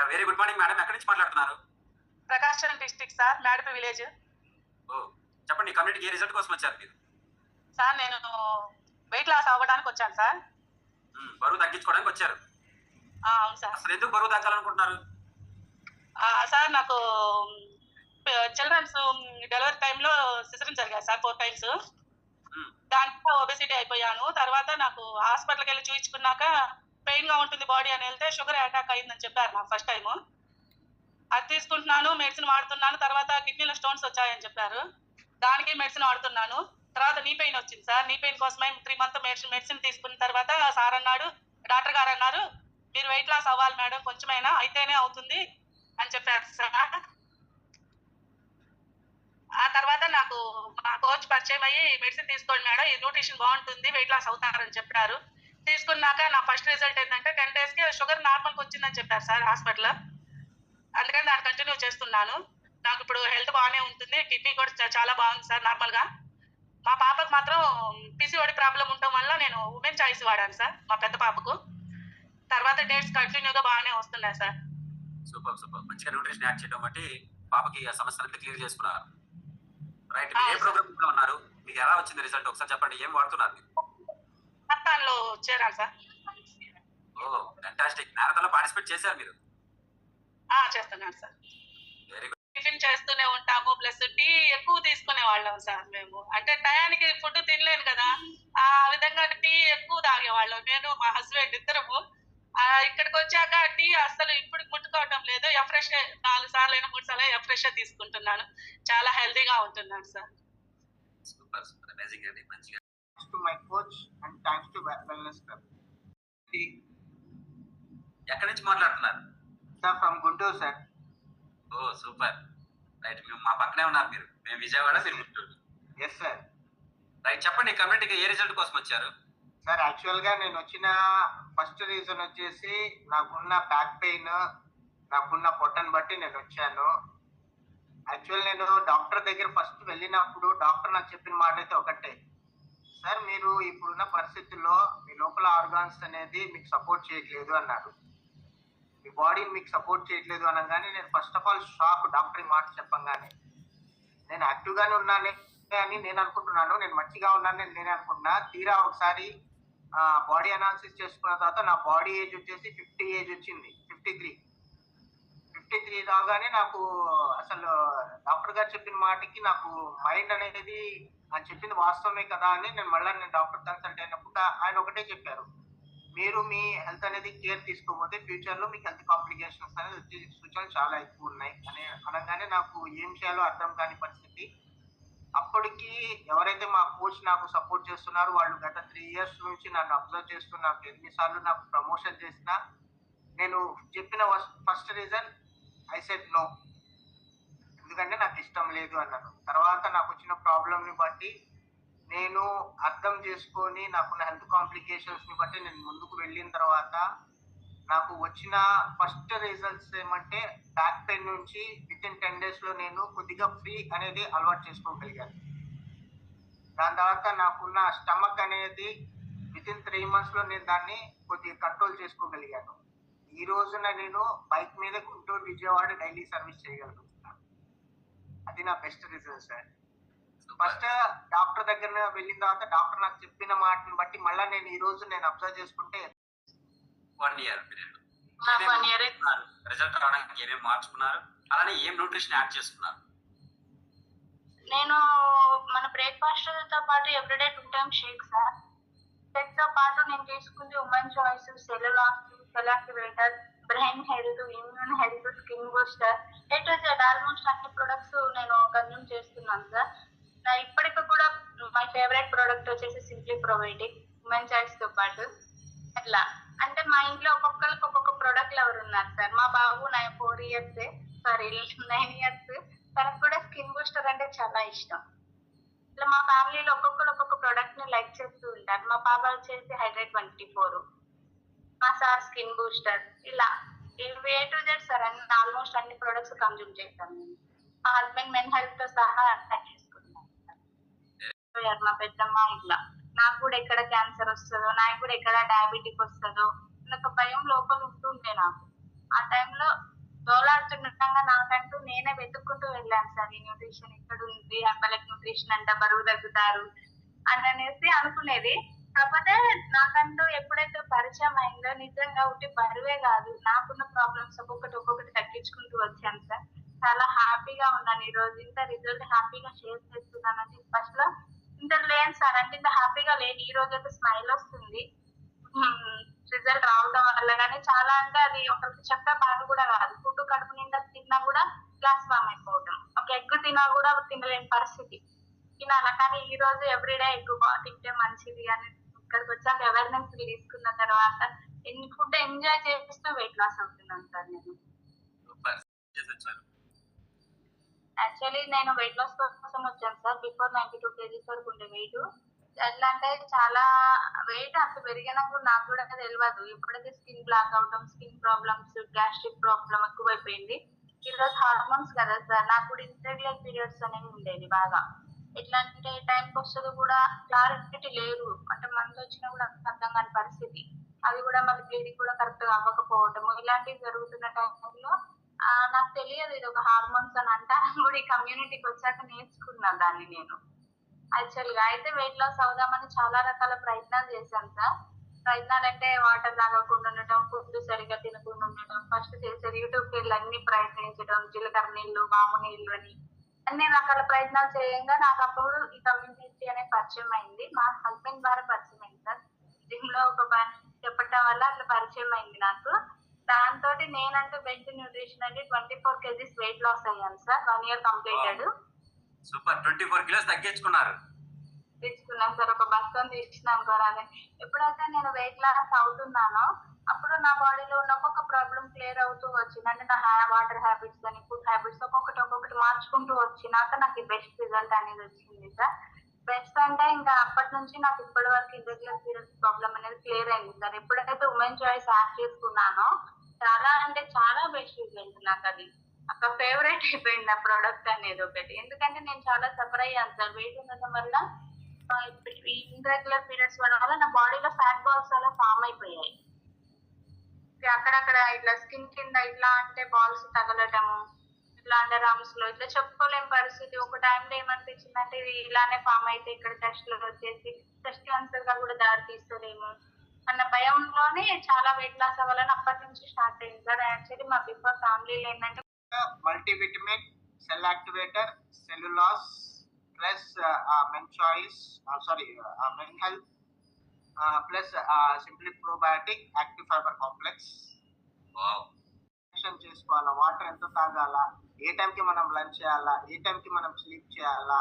Yeah very good morning madam ఎక్కడి నుంచి మాట్లాడుతున్నారు? Prakasam district sir Medapi village. ఓ చెప్పండి కమ్యూనిటీకి ఏ రిజల్ట్ కోసం వచ్చారు మీరు? సార్ నేను వెయిట్ లాస్ అవ్వడానికి వచ్చాను సార్. మ్మ్, బరువు తగ్గించుకోవడానికి వచ్చారు. ఆ, అవును సార్. అసలు ఎందుకు బరువు తగ్గాలనుకుంటున్నారు? ఆ, సార్ నాకు చిల్డ్రన్స్ డెలివరీ టైంలో సిజరిన్ జరిగాయి సార్ ఫోర్ టైమ్స్ మ్మ్, దాంట్లో ఒబెసిటీ అయిపోయాను. తర్వాత నాకు హాస్పిటల్కి వెళ్ళి చూయించుకున్నాక పెయిన్గా ఉంటుంది బాడీ అని వెళ్తే షుగర్ అటాక్ అయిందని చెప్పారు నాకు ఫస్ట్ టైము. అది తీసుకుంటున్నాను మెడిసిన్ వాడుతున్నాను తర్వాత కిడ్నీలో స్టోన్స్ వచ్చాయని చెప్పారు. దానికి మెడిసిన్ వాడుతున్నాను. తర్వాత నీ పెయిన్ వచ్చింది సార్. నీ పెయిన్ కోసమే త్రీ మంత్ మెడిసిన్ మెడిసిన్ తీసుకున్న తర్వాత సార్ అన్నాడు డాక్టర్ గారు అన్నారు మీరు వెయిట్ లాస్ అవ్వాలి మేడం కొంచెమైనా అయితేనే అవుతుంది అని చెప్పారు సార్. ఆ తర్వాత నాకు మా కోచ్ పరిచయం అయ్యి మెడిసిన్ తీసుకోండి మేడం ఈ న్యూట్రిషన్ బాగుంటుంది వెయిట్ లాస్ అవుతారని చెప్పారు. తీసుకున్న రిజల్ట్ ఏంటంటే టెన్ డేస్కి షుగర్ నార్మల్కి వచ్చిందని చెప్పారు సార్ హాస్పిటల్ అందుకని దాన్ని కంటిన్యూ చేస్తున్నాను. నాకు ఇప్పుడు హెల్త్ బాగానే ఉంటుంది కిడ్నీ కూడా చాలా బాగుంది సార్ నార్మల్గా. మా పాపకు మాత్రం పిసిఓడి ప్రాబ్లం ఉండటం వల్ల నేను ఉమెన్ చాయిస్ వాడాను సార్ మా పెద్ద పాపకు. తర్వాత డేట్స్ కంటిన్యూగా బాగానే వస్తున్నాయి సార్. Super super. మంచిగా న్యూట్రిషన్ యాడ్ చేయడం బట్టి పాపకి ఆ సమస్యలు క్లియర్ చేసుకున్నారు. రైట్ ఏ. ప్రోగ్రామ్లో ఉన్నారు? మీకు ఎలా వచ్చింది రిజల్ట్ ఒకసారి చెప్పండి. ఏం వాడుతున్నారు మీరు? చేరాను సార్. ఓ ఫెంటాస్టిక్ మ్యారథాన్లో పార్టిసిపేట్ చేశారు మీరు? ఆ, చేస్తున్నాను సార్. వెరీ గుడ్ టిఫిన్ చేస్తూనే ఉంటాము ప్లస్ టీ ఎక్కువ తీసుకునే వాళ్ళం సార్ మేము. అంటే టయానికి ఫుడ్ తినలేను కదా. ఆ విధంగా టీ ఎక్కువ తాగేవాళ్ళం. నేను మా హస్బెండ్ ఇద్దరము. ఆ, ఇక్కడికి వచ్చాక టీ అస్సలు ఇప్పుడు ముట్టుకోవటం లేదు. ఎఫ్రెష్ నాలుగు సార్లు అయినా మూడు సార్లు ఎఫ్రెష్ తీసుకుంటున్నాను. చాలా హెల్తీగా ఉంటున్నాను సార్. సూపర్ సూపర్ అమేజింగ్ అండి. మంచిగా. My coach and thanks to Wel- Wellness Club. ఎక్కడి నుంచి మాట్లాడుతున్నారు? Sir, from Guntur, sir. ఓ సూపర్. రైట్ మేము మా పక్కనే ఉన్నారు మీరు. మేము విజయవాడ మీరు గుంటూరు. Yes, sir. రైట్ చెప్పండి కమ్యూనిటీకి ఏ రిజల్ట్ కోసం వచ్చారు? సార్ యాక్చువల్గా నేను వచ్చిన ఫస్ట్ రీజన్ వచ్చేసి నాకున్న బ్యాక్ పెయిన్ నాకున్న పొట్టను బట్టి నేను వచ్చాను. యాక్చువల్ నేను డాక్టర్ దగ్గర ఫస్ట్ వెళ్ళినప్పుడు డాక్టర్ నాకు చెప్పిన మాట అయితే ఒకటే. సార్ మీరు ఇప్పుడున్న పరిస్థితుల్లో మీ లోపల ఆర్గాన్స్ అనేది మీకు సపోర్ట్ చేయట్లేదు అన్నారు మీ బాడీని మీకు సపోర్ట్ చేయట్లేదు అనగానే నేను first of all shock doctor మాట చెప్పంగానే నేను యాక్టివ్గానే ఉన్నాను అని నేను అనుకుంటున్నాను నేను మంచిగా ఉన్నాను నేను అనుకుంటున్నా. తీరా ఒకసారి బాడీ అనాలిసిస్ చేసుకున్న తర్వాత నా బాడీ ఏజ్ వచ్చేసి ఫిఫ్టీ ఏజ్ వచ్చింది ఫిఫ్టీ త్రీ ఫిఫ్టీ త్రీ రాగానే నాకు అసలు డాక్టర్ గారు చెప్పిన మాటకి నాకు మైండ్ అనేది ఆయన చెప్పింది వాస్తవమే కదా అని నేను మళ్ళీ నేను డాక్టర్ కన్సల్ట్ అయినప్పుడు ఆయన ఒకటే చెప్పారు. మీరు మీ హెల్త్ అనేది కేర్ తీసుకోకపోతే ఫ్యూచర్లో మీకు హెల్త్ కాంప్లికేషన్స్ అనేది వచ్చే సూచనలు చాలా ఎక్కువ ఉన్నాయి. అనే అనగానే నాకు ఏం చేయాలో అర్థం కాని పరిస్థితి. అప్పటికి ఎవరైతే మా కోచ్ నాకు సపోర్ట్ చేస్తున్నారో వాళ్ళు గత త్రీ ఇయర్స్ నుంచి నన్ను అబ్జర్వ్ చేస్తూ నాకు ఎన్నిసార్లు నాకు ప్రమోషన్ చేసినా నేను చెప్పిన first reason I said no ఎందుకంటే నాకు ఇష్టం లేదు అన్నాను. తర్వాత నాకు వచ్చిన ప్రాబ్లమ్ని బట్టి నేను అర్థం చేసుకొని నాకున్న హెల్త్ కాంప్లికేషన్స్ని బట్టి నేను ముందుకు వెళ్ళిన తర్వాత నాకు వచ్చిన ఫస్ట్ రిజల్ట్స్ ఏమంటే బ్యాక్ పెయిన్ నుంచి విత్ ఇన్ టెన్ డేస్లో నేను కొద్దిగా ఫ్రీ అనేది అలవాటు చేసుకోగలిగాను దాని తర్వాత నాకున్న స్టమక్ అనేది విత్ ఇన్ త్రీ మంత్స్లో నేను దాన్ని కొద్దిగా కంట్రోల్ చేసుకోగలిగాను. ఈ రోజున నేను బైక్ మీద గుంటూరు విజయవాడ డైలీ సర్వీస్ చేయగలుగుతున్నాను. అది నా best result sir first doctor దగ్గర వెళ్ళిన తర్వాత డాక్టర్ నాకు చెప్పిన మాటని బట్టి మళ్ళీ నేను ఈ రోజు నేను అబ్జర్వ్ చేసుకుంటే వన్ ఇయర్ పీరియడ్ రిజల్ట్ రావడానికి ఏమేమి మార్చుకున్నారు? అలానే ఏం న్యూట్రిషన్ యాడ్ చేసుకున్నారు? నేను మన బ్రేక్ఫాస్ట్తో పాటు everyday two times shake sir షేక్తో పాటు నేను తీసుకుంది women choice cell u loss cell activator brain health immune health skin booster A to Z almost అన్ని ప్రొడక్ట్స్ నేను కన్జ్యూమ్ చేస్తున్నాను సార్ నా ఇప్పటికి కూడా మై ఫేవరెట్ ప్రోడక్ట్ వచ్చేసి సింప్లీ ప్రొవైడింగ్ ఉమెన్ చైల్డ్స్తో పాటు. అట్లా. అంటే మా ఇంట్లో ఒక్కొక్కరికి ఒక్కొక్క ప్రోడక్ట్ ఎవరు ఉన్నారు సార్. మా బాబు nine four years sorry nine years తనకు కూడా స్కిన్ బూస్టర్ అంటే చాలా ఇష్టం. ఇట్లా మా ఫ్యామిలీలో ఒక్కొక్కరు ఒక్కొక్క ప్రోడక్ట్ని లైక్ చేస్తూ ఉంటారు. మా పాప వచ్చేసి హైడ్రేట్ ట్వంటీ ఫోర్ మా సార్ స్కిన్ బూస్టర్ ఇలా. వే టు జెడ్ సార్ అన్ని ఆల్మోస్ట్ అన్ని ప్రోడక్ట్స్ కన్జ్యూమ్ చేస్తాను మా హస్బెండ్ మెన్ హెల్త్తో సహా మా పెద్దమ్మ ఇట్లా. నాకు కూడా ఎక్కడ క్యాన్సర్ వస్తుందో నాకు కూడా ఎక్కడ డయాబెటిక్ వస్తుందో అని ఒక భయం లోపల ఉంటుండే నాకు. ఆ టైంలో దోలాడుతుండగా నాకంటూ నేనే వెతుక్కుంటూ వెళ్ళాను సార్ ఈ న్యూట్రిషన్ ఇక్కడ ఉంది? అబ్బాయిలకు న్యూట్రిషన్ అంట బరువు తగ్గుతారు? అని అనేసి అనుకునేది. కాకపోతే నాకంటూ ఎప్పుడైతే పరిచయం అయిందో నిజంగా ఒకటి బరువే కాదు. నాకున్న ప్రాబ్లమ్స్ ఒక్కొక్కటి ఒక్కొక్కటి తగ్గించుకుంటూ వచ్చాను సార్. చాలా హ్యాపీగా ఉన్నాను. ఈ రోజు ఇంత రిజల్ట్ హ్యాపీగా షేర్ చేస్తున్నానని ఫస్ట్లో ఇంత లేదు సార్. అంటే ఇంత హ్యాపీగా లేదు ఈ రోజు అయితే స్మైల్ వస్తుంది. రిజల్ట్ రావడం వల్ల కానీ చాలా అంటే అది ఒకరికి చెప్తే బాధ కూడా కాదు ఫుడ్ కడుపు నిండా తిన్నా కూడా గ్లాస్ ఫామ్ అయిపోవడం ఒక ఎగ్ తినా కూడా తినలేని పరిస్థితి. తినాల? కానీ ఈ రోజు ఎవ్రీడే ఎగ్ తింటే మంచిది అని ఇక్కడికి వచ్చాక అవేర్నెస్ తీసుకున్న తర్వాత ఎన్ని ఫుడ్ ఎంజాయ్ చేస్తూ వెయిట్ లాస్ అవుతున్నాను సార్ నేను. యాక్చువల్లీ నేను వెయిట్ లాస్ కోసం వచ్చాను sir. Before ninety two kgs వరకు ఉండే వెయిట్ ఎట్లా అంటే చాలా వెయిట్ అంత పెరిగినప్పుడు కూడా నాకు కూడా తెలియదు ఎప్పుడైతే స్కిన్ బ్లాక్ అవడం స్కిన్ ప్రాబ్లమ్స్ గ్యాస్ట్రిక్ ప్రాబ్లమ్ ఎక్కువైపోయింది. ఈరోజు హార్మోన్స్ కదా సార్. నాకు కూడా ఇన్రెగ్యులర్ పీరియడ్స్ అనేవి ఉండేది బాగా. ఎట్లా అంటే టైంకి వస్తుంది కూడా క్లారిటీ లేరు. అంటే మంత్ వచ్చినా కూడా అర్థం కాని పరిస్థితి. అది కూడా మళ్ళీ బ్లీడింగ్ కూడా కరెక్ట్గా అవ్వకపోవటము. అవ్వకపోవటం ఇలాంటివి జరుగుతున్న టైంలో నాకు తెలియదు ఇది ఒక హార్మోన్స్ అని అంటారని కూడా ఈ కమ్యూనిటీకి వచ్చాక నేర్చుకున్నా దాన్ని నేను. యాక్చువల్గా అయితే వెయిట్ లాస్ అవుదామని చాలా రకాల ప్రయత్నాలు చేశాను సార్. ప్రయత్నాలు అంటే వాటర్ తాగకుండా ఉండటం ఫుడ్ సరిగా తినకుండా ఉండటం ఫస్ట్ చేసేది యూట్యూబ్ వెళ్ళి అన్ని ప్రయత్నించడం జీలకర్ర నీళ్ళు మాము నీళ్ళు అని. అన్ని రకాల ప్రయత్నాలు చేయంగా నాకు అప్పుడు ఈ కమ్యూనిటీ అనే పరిచయం అయింది. మా హస్బెండ్ ద్వారా పరిచయం అయింది సార్. జిమ్లో ఒక చెప్పటం వల్ల అట్లా పరిచయం అయింది నాకు. దాంతో నేనంటూ బెంచ్ న్యూట్రిషన్ అంటే twenty four kgs weight loss అయ్యాను sir. One year completed super twenty four kilos తగ్గించుకున్నారు. తీసుకున్నాం సార్. ఒక బస్తో తీసుకున్నాం కూడా ఎప్పుడైతే నేను వెయిట్ లాస్ అవుతున్నానో అప్పుడు నా బాడీలో ఉన్న ఒక్కొక్క ప్రాబ్లం క్లియర్ అవుతూ వచ్చింది. అంటే నా వాటర్ హ్యాబిట్స్ కానీ ఫుడ్ హ్యాబిట్స్ ఒక్కొక్కటి ఒక్కొక్కటి మార్చుకుంటూ వచ్చినాక నాకు బెస్ట్ రిజల్ట్ అనేది వచ్చింది సార్. బెస్ట్ అంటే ఇంకా అప్పటి నుంచి నాకు ఇప్పటి వరకు ఇర్రెగ్యులర్ పీరియడ్స్ ప్రాబ్లం అనేది క్లియర్ అయింది సార్. ఎప్పుడైతే ఉమెన్ చాయిస్ యాడ్ చేసుకున్నానో చాలా అంటే చాలా బెస్ట్ రిజల్ట్ నాకు అది ఒక ఫేవరెట్ అయిపోయింది ఆ ప్రోడక్ట్ అనేది ఒకటి. ఎందుకంటే నేను చాలా సఫర్ అయ్యాను సార్. వెయిట్ ఉండడం వల్ల ఇన్రెగ్యులర్ పీరియడ్స్ వల్ల నా బాడీలో ఫ్యాట్ బాల్స్ అలా ఫామ్ అయిపోయాయి. అక్కడక్కడ ఇట్లా స్కిన్ కింద ఇట్లా అంటే బాల్స్ తగలటము ఇట్లా అండర్ ఆర్మ్స్లో ఇట్లా చెప్పుకోలేని పరిస్థితి. ఒక టైంలో ఏమనిపించింది అంటే ఇది ఇలానే ఫామ్ అయితే ఇక్కడ టెస్ట్లో వచ్చేసి టెస్ట్ క్యాన్సర్గా కూడా దారి తీస్తుందేమో. అన్న భయంలోనే చాలా వెయిట్ లాస్ అవ్వాలని అప్పటి నుంచి స్టార్ట్ అయింది. సార్ యాక్చువల్లీ మా బిఫోర్ ఫ్యామిలీలో ఏంటంటే multivitamin cell activator cell u loss plus men choice sorry men health plus simply probiotic active fibre complex చేసుకోవాలా? వాటర్ ఎంత తాగాలా? ఏ టైంకి మనం లంచ్ చేయాలా? ఏ టైంకి మనం స్లీప్ చేయాలా?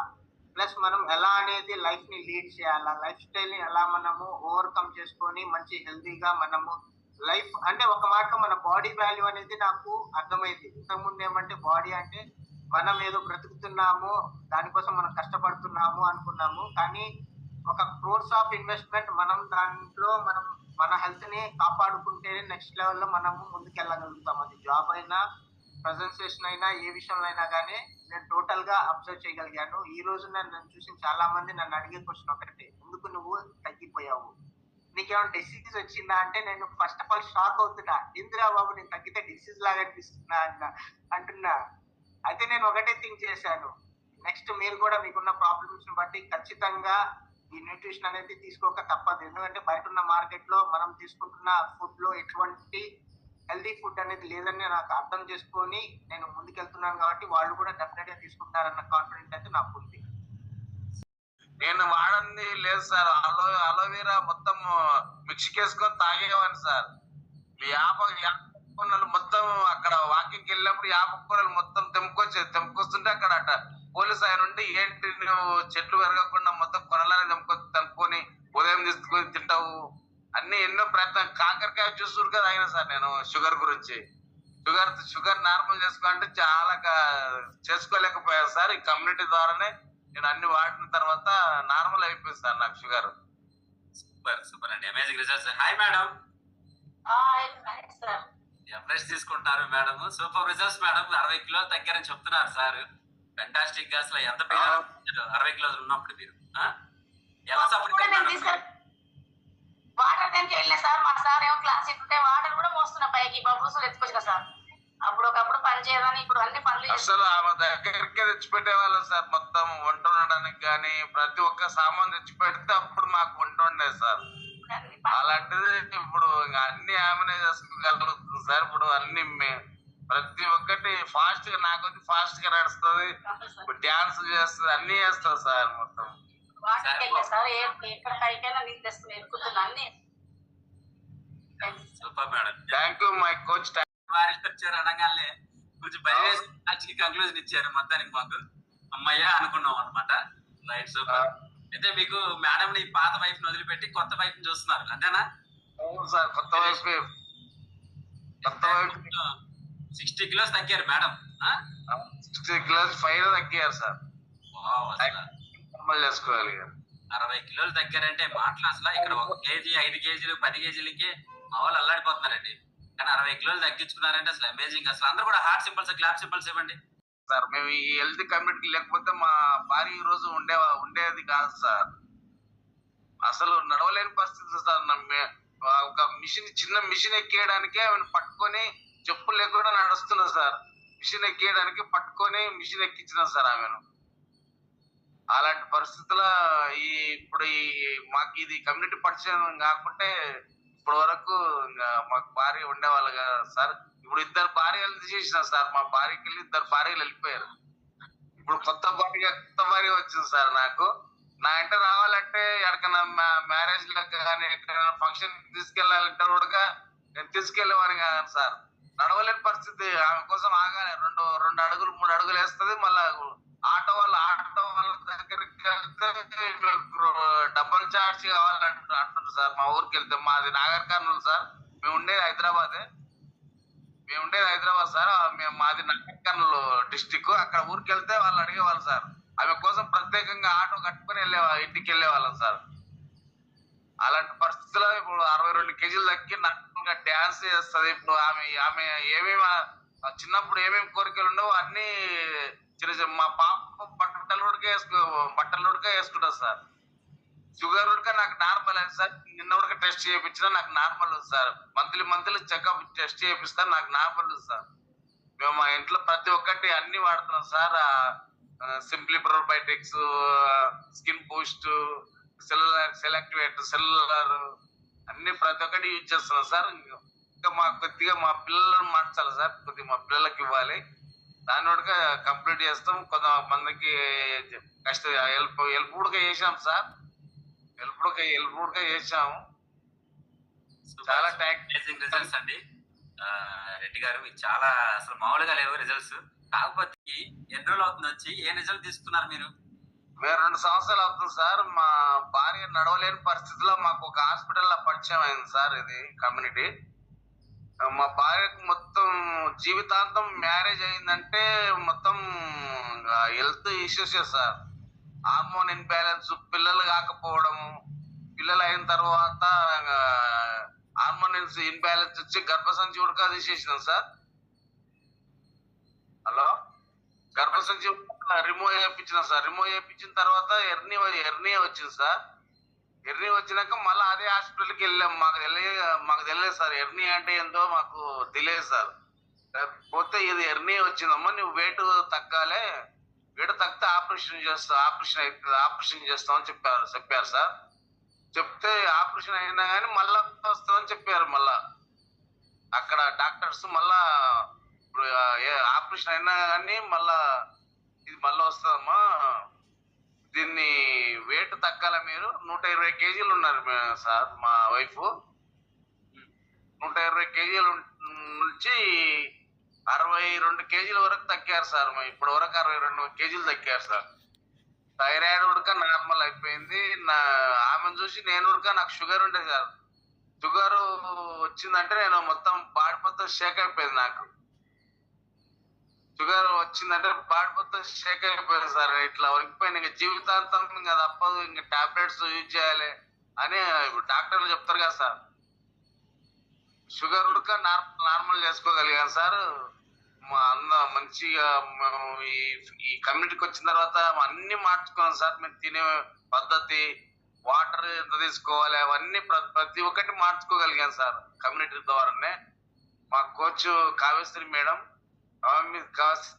ప్లస్ మనం ఎలా అనేది లైఫ్ని లీడ్ చేయాలా లైఫ్ స్టైల్ని ఎలా మనము ఓవర్కమ్ చేసుకొని మంచి హెల్తీగా మనము లైఫ్ అంటే ఒక మాటలో మన బాడీ వాల్యూ అనేది నాకు అర్థమైంది. ఇంతకుముందు ఏమంటే బాడీ అంటే మనం ఏదో బ్రతుకుతున్నాము దానికోసం మనం కష్టపడుతున్నాము అనుకున్నాము. కానీ ఒక క్రోర్స్ ఆఫ్ ఇన్వెస్ట్మెంట్ మనం దాంట్లో మనం మన హెల్త్ని కాపాడుకుంటే నెక్స్ట్ లెవెల్లో మనము ముందుకెళ్ళగలుగుతాం. అది జాబ్ అయినా ప్రజెంటేషన్ అయినా ఏ విషయంలో అయినా కానీ నేను టోటల్గా అబ్జర్వ్ చేయగలిగాను. ఈ రోజు నన్ను చూసిన చాలా మంది నన్ను అడిగే క్వశ్చన్ ఒకటే ఎందుకు నువ్వు తగ్గిపోయావు? నీకేమైనా డిసీజ్ వచ్చిందా? అంటే నేను ఫస్ట్ ఆఫ్ ఆల్ షాక్ అవుతున్నా. ఇందిరా బాబు నేను తగ్గితే డిసీజ్ లాగా అనిపిస్తున్నా అన్న అంటున్నా. అయితే నేను ఒకటే థింక్ చేశాను. నెక్స్ట్ మీరు కూడా మీకున్న ప్రాబ్లమ్స్ బట్టి ఖచ్చితంగా ఈ న్యూట్రిషన్ అనేది తీసుకోక తప్పదు. ఎందుకంటే బయట ఉన్న మార్కెట్లో మనం తీసుకుంటున్న ఫుడ్లో ఎటువంటి హెల్దీ ఫుడ్ అనేది లేదని నాకు అర్థం చేసుకొని నేను ముందుకెళ్తున్నాను కాబట్టి వాళ్ళు కూడా డెఫినెట్గా తీసుకుంటారన్న కాన్ఫిడెంట్ అయితే నాకు ఉంది నేను వాడంది లేదు సార్. అలో అలోవెరా మొత్తం మిక్స్ కేసుకొని తాగేవాడిని సార్. యాప యాప కూరలు మొత్తం అక్కడ వాకింగ్కి వెళ్ళినప్పుడు యాప కూరలు మొత్తం తెంపుకొచ్చే తెంపుకొస్తుంటే అక్కడ అట పోలీస్ ఆయన ఉండి ఏంటి నువ్వు చెట్లు పెరగకుండా మొత్తం కొనలని తెంపుకొ తెంపుకొని ఉదయం తీసుకొని తింటావు? అన్ని ఎన్నో ప్రయత్నం. కాకరకాయ జ్యూస్ కూడా తాగిన సార్ నేను షుగర్ గురించి. షుగర్ షుగర్ నార్మల్ చేసుకోవాలంటే చాలా చేసుకోలేకపోయాను సార్. ఈ కమ్యూనిటీ ద్వారానే నేను అన్ని వాడిన తర్వాత నార్మల్ అయిపోయింది సార్ నాకు షుగర్. సూపర్ సూపర్ అండి. Amazing results hi madam sir fresh తీసుకుంటున్నారు మేడం సూపర్ రిజల్ట్స్ మేడం అరవై కిలోలు తగ్గారని చెప్తున్నారు సార్. ఫెంటాస్టిక్గా అసలు ఎంత అరవై కిలోలు ఉన్నప్పుడు మీరు ఆ? ఎలా సపోర్ట్ కూడా నేను తీసుకెళ్ళి వాటర్ టైంకి వెళ్ళిన సార్ మా సార్ ఏమో క్లాస్ ఇస్తుంటే వాటర్ కూడా సార్? అప్పుడు ఒకప్పుడు పని చేయాలని ఇప్పుడు అన్ని పనులు. అసలు ఆమె దగ్గరికే తెచ్చిపెట్టేవాళ్ళం సార్. మొత్తం వంట వండడానికి కానీ ప్రతి ఒక్క సామాన్ తెచ్చి పెడితే అప్పుడు మాకు వంట ఉండేది సార్. అలాంటిది ఇప్పుడు అన్ని ఆమెనే చేసుకోగలుగుతుంది సార్. ఇప్పుడు అన్ని ప్రతి ఒక్కటి ఫాస్ట్గా నాకు ఫాస్ట్గా నడుస్తుంది. డాన్స్ చేస్తుంది అన్ని చేస్తుంది సార్ మొత్తం. వాటికి సార్ ఎక్కడ పైకైనా నీళ్ళు తెస్తుంది ఎక్కుతున్నా అన్ని super madam. Thank you my coach వచ్చారు అనగానే కొంచెం భయం లాస్ట్కి కంక్లూజన్ ఇచ్చారు మొత్తానికి మాకు. అమ్మయ్య అనుకున్నాం అనమాట రైట్ సూపర్ అయితే మీకు మేడం ని పాత వైఫ్ వదిలిపెట్టి కొత్త వైఫ్ చూస్తున్నారు. అంతేనా? సార్ కొత్త వైపు కొత్త వైపు సిక్స్టీ కిలోస్ తగ్గారు మేడం సిక్స్టీ కిలోస్ ఫైవ్ తగ్గారు సార్ నార్మల్ చేసుకోగలిగారు అరవై కిలోలు తగ్గారంటే మాటలు అసలు. ఇక్కడ ఒక కేజీ ఐదు కేజీలు పది కేజీలకి వాళ్ళు అల్లాడిపోతున్నారండి. కానీ అరవై కిలోలు తగ్గించుకున్నారంటే అసలు అమేజింగ్ అసలు. అందరూ కూడా హార్ట్ సింపుల్స్ క్లాప్ సింపుల్స్ ఇవ్వండి. సార్ మేము ఈ హెల్త్ కమిటీకి లేకపోతే మా భార్య ఈ రోజు ఉండే ఉండేది కాదు సార్. అసలు నడవలేని పరిస్థితి సార్. ఒక మిషన్ చిన్న మిషన్ ఎక్కేయడానికే ఆమెను పట్టుకొని చెప్పులు లేకుండా నడుస్తున్నా సార్. మిషన్ ఎక్కేయడానికి పట్టుకొని మిషన్ ఎక్కించిన సార్ ఆమెను. అలాంటి పరిస్థితుల ఈ ఇప్పుడు ఈ మాకు ఇది కమ్యూనిటీ పరిచయం కాకుంటే ఇప్పటి వరకు ఇంకా మాకు భార్య ఉండేవాళ్ళు కదా సార్. ఇప్పుడు ఇద్దరు భార్యలు తీసేసిన సార్ మా భార్యకి వెళ్ళి ఇద్దరు భార్యలు వెళ్ళిపోయారు. ఇప్పుడు కొత్త భార్య కొత్త భార్య వచ్చింది సార్ నాకు. నా ఇంట రావాలంటే ఎక్కడికైనా మ్యారేజ్ లెక్క కానీ ఎక్కడైనా ఫంక్షన్ తీసుకెళ్ళాలంటే కూడా నేను తీసుకెళ్ళేవాని కాదు సార్. నడవలేని పరిస్థితి. ఆమె కోసం ఆగాలి. రెండు రెండు అడుగులు మూడు అడుగులు వేస్తుంది మళ్ళా ఆటో వాళ్ళ ఆటో వాళ్ళ దగ్గరికి వెళ్తే డబల్ చార్జ్ కావాలంటు అంటున్నారు సార్. మా ఊరికి వెళ్తే మాది నాగర్ కర్నూలు సార్. మేము ఉండేది హైదరాబాదే. మేము ఉండేది హైదరాబాద్ సార్. మేము మాది నాగర్ కర్నూలు డిస్టిక్ అక్కడ ఊరికి వెళ్తే వాళ్ళు అడిగేవాళ్ళు సార్. ఆమె కోసం ప్రత్యేకంగా ఆటో కట్టుకొని వెళ్ళే ఇంటికి వెళ్ళే వాళ్ళం సార్. అలాంటి పరిస్థితుల్లో ఇప్పుడు అరవై రెండు కేజీలు తగ్గి నార్మల్గా డ్యాన్స్ చేస్తుంది. ఇప్పుడు ఆమె ఆమె ఏమేమి చిన్నప్పుడు ఏమేమి కోరికలు ఉండవు అన్ని చిన్న చిన్న మా పాప బట్టలు ఉడికే వేసుకో బట్టలు ఉడక వేసుకుంటుంది సార్. షుగర్ ఉడక నాకు నార్మల్ అయింది సార్. నిన్న ఉడక టెస్ట్ చేయించినా నాకు నార్మల్ ఉంది sir. Monthly monthly checkup test చేపిస్తాను నాకు నార్మల్ ఉంది సార్. మేము మా ఇంట్లో ప్రతి ఒక్కటి అన్ని వాడుతున్నాం sir. Simply probiotics skin boost cellular cell activate cellular అన్ని ప్రతి ఒక్కటి యూజ్ చేస్తున్నాం సార్. ఇంకా మా కొద్దిగా మా పిల్లలను మార్చాలి సార్. కొద్దిగా మా పిల్లలకి ఇవ్వాలి. దాన్ని కూడా కంప్లీట్ చేస్తాం. కొంతమందికి కష్ట హెల్ప్ హెల్ప్ కూడా చేసాం సార్. హెల్ప్ కూడా హెల్ప్ కూడా చేసాము చాలా రిజల్ట్స్ అండి. రెడ్డి గారు చాలా అసలు మామూలుగా లేవు రిజల్ట్స్ కాకపోతే ఎన్ని రోజులు అవుతుంది వచ్చి ఏ రిజల్ట్ తీసుకున్నారు మీరు? మేము రెండు సంవత్సరాలు అవుతుంది సార్. మా భార్య నడవలేని పరిస్థితిలో మాకు ఒక హాస్పిటల్లో పరిచయం అయింది సార్ ఇది కమ్యూనిటీ మా భార్యకు మొత్తం జీవితాంతం మ్యారేజ్ అయిందంటే మొత్తం health issues sir. Hormone imbalance పిల్లలు కాకపోవడము పిల్లలు అయిన తర్వాత హార్మోన్ ఇన్బ్యాలెన్స్ వచ్చి గర్భసంచి ఉడక తీసేసినాం సార్. హలో? గర్భసంచి రిమూవ్ చేయించిన సార్. రిమూవ్ చేయించిన తర్వాత ఎర్నీ ఎర్నీ వచ్చింది సార్. ఎర్నీ వచ్చినాక మళ్ళీ అదే హాస్పిటల్కి వెళ్ళాం. మాకు తెలియదు మాకు తెలియదు సార్. ఎర్నీ అంటే ఏందో మాకు తెలియదు సార్. పోతే ఇది ఎర్నీ వచ్చిందమ్మా నువ్వు వెయిట్ తగ్గాలే. వెయిట్ తగ్గితే ఆపరేషన్ చేస్తా ఆపరేషన్ అవుతుంది ఆపరేషన్ చేస్తామని చెప్పారు చెప్పారు సార్. చెప్తే ఆపరేషన్ అయినా కానీ మళ్ళా వస్తుందని చెప్పారు మళ్ళా. అక్కడ డాక్టర్స్ మళ్ళా ఇప్పుడు ఏ ఆపరేషన్ అయినా కానీ మళ్ళా ఇది మళ్ళీ వస్తుందమ్మా. దీన్ని వెయిట్ తగ్గాల మీరు? నూట ఇరవై కేజీలు ఉన్నారు సార్ మా వైఫ్ నూట ఇరవై కేజీలు నుంచి అరవై రెండు కేజీల వరకు తగ్గారు సార్. ఇప్పటి వరకు అరవై రెండు కేజీలు తగ్గారు సార్. థైరాయిడ్ ఉడక నార్మల్ అయిపోయింది. నా ఆమెను చూసి నేను ఉడక నాకు షుగర్ ఉండే సార్. షుగర్ వచ్చిందంటే నేను మొత్తం బాడీ మొత్తం షేక్ అయిపోయింది నాకు. షుగర్ వచ్చిందంటే బాడీ మొత్తం షేక్ అయిపోయింది సార్. ఇట్లా వణికిపోయింది ఇంకా జీవితాంతం ఇంకా తప్పదు. ఇంకా టాబ్లెట్స్ యూజ్ చేయాలి అని ఇప్పుడు డాక్టర్లు చెప్తారు కదా సార్. షుగర్ ఉడక నార్మల్ నార్మల్ చేసుకోగలిగాను సార్. మా అన్న మంచిగా మేము ఈ ఈ కమ్యూనిటీకి వచ్చిన తర్వాత అన్ని మార్చుకున్నాం సార్. మేము తినే పద్ధతి వాటర్ ఎంత తీసుకోవాలి అవన్నీ ప్రతి ఒక్కటి మార్చుకోగలిగాను సార్ కమ్యూనిటీ ద్వారానే. మా కోచ్ కావేశ్వరి మేడం ఆమె మీకు కావాల్సిన